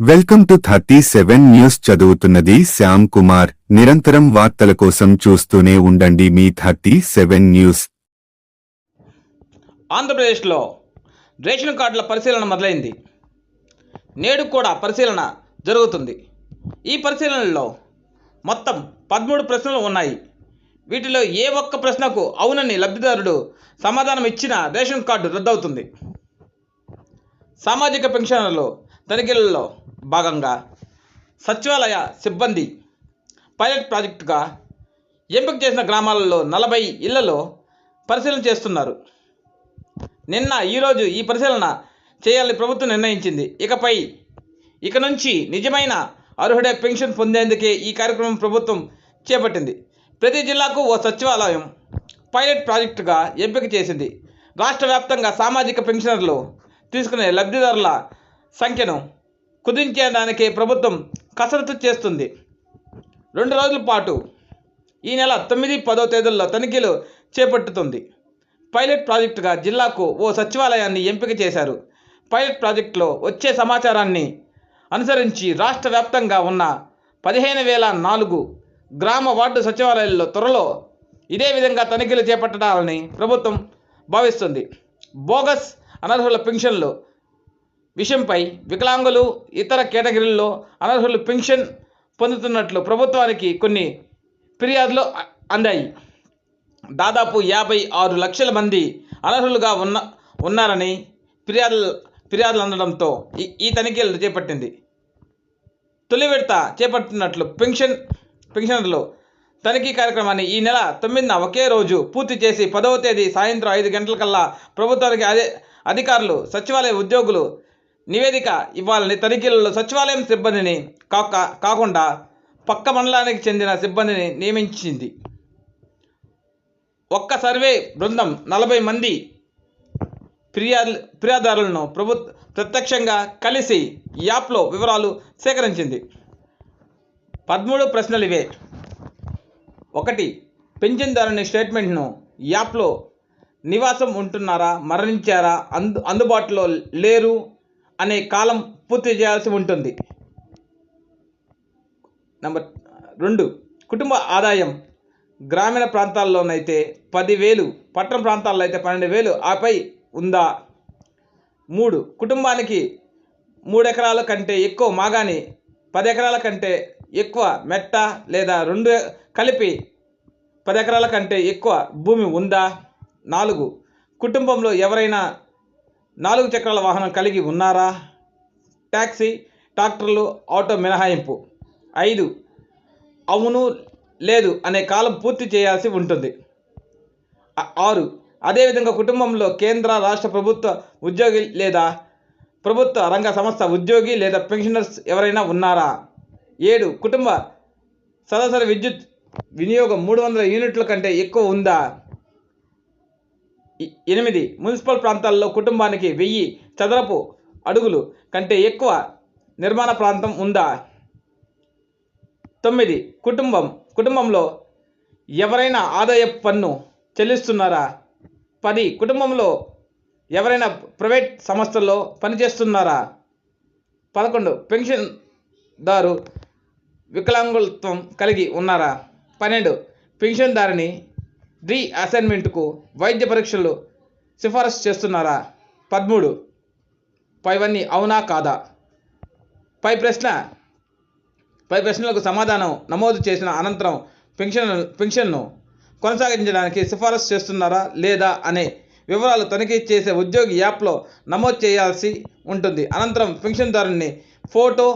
Welcome to thirty seven news చదువుతున్నది శ్యామ్ కుమార్. నిరంతరం వార్తల కోసం చూస్తూనే ఉండండి మీ థర్టీ సెవెన్ న్యూస్. ఆంధ్రప్రదేశ్లో రేషన్ కార్డుల పరిశీలన మొదలైంది. నేడు కూడా పరిశీలన జరుగుతుంది. ఈ పరిశీలనలో మొత్తం పదమూడు ప్రశ్నలు ఉన్నాయి. వీటిలో ఏ ఒక్క ప్రశ్నకు అవునని లబ్ధిదారుడు సమాధానం ఇచ్చినా రేషన్ కార్డు రద్దవుతుంది. సామాజిక పెన్షన్లలో తనిఖీలలో భాగంగా సచివాలయ సిబ్బంది పైలట్ ప్రాజెక్టుగా ఎంపిక చేసిన గ్రామాలలో నలభై ఇళ్ళలో పరిశీలన చేస్తున్నారు. నిన్న ఈరోజు ఈ పరిశీలన చేయాలని ప్రభుత్వం నిర్ణయించింది. ఇకపై ఇక నుంచి నిజమైన అర్హుడే పెన్షన్ పొందేందుకే ఈ కార్యక్రమం ప్రభుత్వం చేపట్టింది. ప్రతి జిల్లాకు ఓ సచివాలయం పైలట్ ప్రాజెక్టుగా ఎంపిక చేసింది. రాష్ట్ర వ్యాప్తంగా సామాజిక పెన్షనర్లు తీసుకునే లబ్ధిదారుల సంఖ్యను కుదించేదానికి ప్రభుత్వం కసరత్తు చేస్తుంది. రెండు రోజుల పాటు ఈ నెల తొమ్మిది పదో తేదీల్లో తనిఖీలు చేపట్టుతుంది. పైలట్ ప్రాజెక్టుగా జిల్లాకు ఓ సచివాలయాన్ని ఎంపిక చేశారు. పైలట్ ప్రాజెక్టులో వచ్చే సమాచారాన్ని అనుసరించి రాష్ట్ర వ్యాప్తంగా ఉన్న పదిహేను వేల నాలుగు గ్రామ వార్డు సచివాలయాల్లో త్వరలో ఇదే విధంగా తనిఖీలు చేపట్టాలని ప్రభుత్వం భావిస్తుంది. బోగస్ అనర్హుల పెన్షన్లు విషయంపై వికలాంగులు ఇతర కేటగిరీల్లో అనర్హులు పెన్షన్ పొందుతున్నట్లు ప్రభుత్వానికి కొన్ని ఫిర్యాదులు అందాయి. దాదాపు యాభై ఆరు లక్షల మంది అనర్హులుగా ఉన్న ఉన్నారని ఫిర్యాదులు ఫిర్యాదులు అందడంతో ఈ ఈ తనిఖీలు చేపట్టింది. తొలి విడత చేపట్టినట్లు పెన్షన్ పెన్షనర్లు తనిఖీ కార్యక్రమాన్ని ఈ నెల తొమ్మిదిన ఒకే రోజు పూర్తి చేసి పదవ తేదీ సాయంత్రం ఐదు గంటలకల్లా ప్రభుత్వానికి అదే అధికారులు సచివాలయ ఉద్యోగులు నివేదిక ఇవ్వాలని తనిఖీలలో సచివాలయం సిబ్బందిని కాక కాకుండా పక్క మండలానికి చెందిన సిబ్బందిని నియమించింది. ఒక్క సర్వే బృందం నలభై మంది ఫిర్యాదు ఫిర్యాదారులను ప్రభుత్వ ప్రత్యక్షంగా కలిసి యాప్లో వివరాలు సేకరించింది. పదమూడు ప్రశ్నలు ఇవే. ఒకటి పెన్షన్దారుని స్టేట్మెంట్ను యాప్లో నివాసం ఉంటున్నారా మరణించారా అందు అందుబాటులో లేరు? అనే కాలం పూర్తి చేయాల్సి ఉంటుంది. నంబర్ రెండు కుటుంబ ఆదాయం. గ్రామీణ ప్రాంతాల్లోనైతే పదివేలు పట్టణ ప్రాంతాల్లో అయితే పన్నెండు వేలు ఆపై ఉందా? మూడు కుటుంబానికి మూడు ఎకరాల కంటే ఎక్కువ మాగాని పది ఎకరాల కంటే ఎక్కువ మెట్ట లేదా రెండు కలిపి పది ఎకరాల కంటే ఎక్కువ భూమి ఉందా? నాలుగు కుటుంబంలో ఎవరైనా నాలుగు చక్రాల వాహనం కలిగి ఉన్నారా? ట్యాక్సీ ట్రాక్టర్లు ఆటో మినహాయింపు. ఐదు. అవును లేదు అనే కాలం పూర్తి చేయాల్సి ఉంటుంది. ఆరు. అదేవిధంగా కుటుంబంలో కేంద్ర రాష్ట్ర ప్రభుత్వ ఉద్యోగి లేదా ప్రభుత్వ రంగ సంస్థ ఉద్యోగి లేదా పెన్షనర్స్ ఎవరైనా ఉన్నారా? ఏడు. కుటుంబ సరాసరి విద్యుత్ వినియోగం మూడు వందల యూనిట్ల కంటే ఎక్కువ ఉందా? ఎనిమిది మున్సిపల్ ప్రాంతాల్లో కుటుంబానికి వెయ్యి చదరపు అడుగులు కంటే ఎక్కువ నిర్మాణ ప్రాంతం ఉందా? తొమ్మిది కుటుంబం కుటుంబంలో ఎవరైనా ఆదాయ పన్ను చెల్లిస్తున్నారా? పది కుటుంబంలో ఎవరైనా ప్రైవేట్ సంస్థల్లో పనిచేస్తున్నారా? పదకొండు పెన్షన్దారు వికలాంగుత్వం కలిగి ఉన్నారా? పన్నెండు పెన్షన్దారిని రీ అసైన్మెంట్కు వైద్య పరీక్షలు సిఫారసు చేస్తున్నారా? పదమూడు. పైవన్నీ అవునా కాదా? పై ప్రశ్న. పై ప్రశ్నలకు సమాధానం నమోదు చేసిన అనంతరం పెన్షన్ పెన్షన్ను కొనసాగించడానికి సిఫారసు చేస్తున్నారా లేదా అనే వివరాలు తనిఖీ చేసే ఉద్యోగి యాప్లో నమోదు చేయాల్సి ఉంటుంది. అనంతరం పెన్షన్దారుని ఫోటో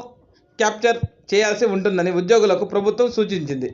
క్యాప్చర్ చేయాల్సి ఉంటుందని ఉద్యోగులకు ప్రభుత్వం సూచించింది.